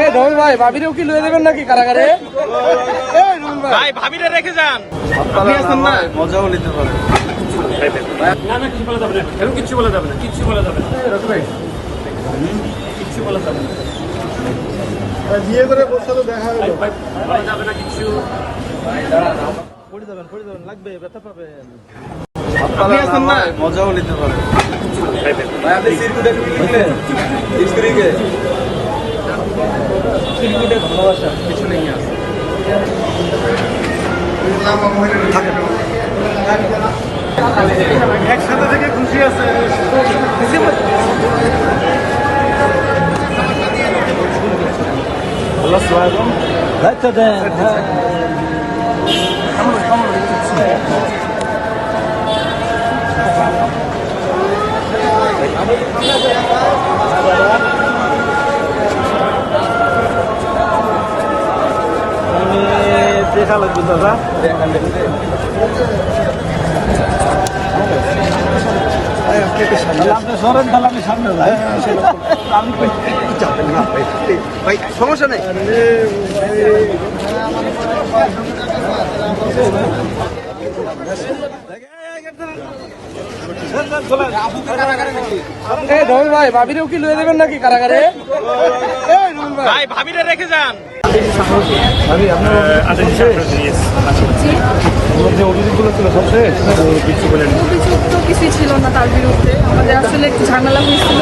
এই রবি ভাই ভাবিরেও কি লয়ে দেবেন নাকি কারাগারে? এই ভাই। ভাই ভাবিরে রেখে যান। না। মজাও নিতে পারে না না কিছু বলা যাবে না। এরকম কিছু বলা যাবে না? কিছু বলা যাবে না। রবি ভাই। কিছু বলা যাবে না। বিয়ে করে বসে তো দেখা হলো ভাই, যাবে না কিছু। পড়ে যাবেন পড়ে যাবেন লাগবে ব্যথা পাবেন। আপনি আছেন না। মজাও নিতে পারে সিরকুটে ভালোবাসা পিছনে নিয়ে একসাথে থেকে খুশি আছে। আল্লাহ দায়িত্ব দেন দেখা লাগবে দাদা। সমস্যা নেই। ভাই ভাবিরেও কি লয়ে দেবেন নাকি কারাগারে? ভাই ভাই ভাবিরে রেখে যান। যে অভিযোগগুলো ছিল সব শেষ? কিছু বলেন অভিযোগ তো কিছুই ছিল না তার বিরুদ্ধে। আমাদের আসলে একটু ঝামেলা হয়েছিল।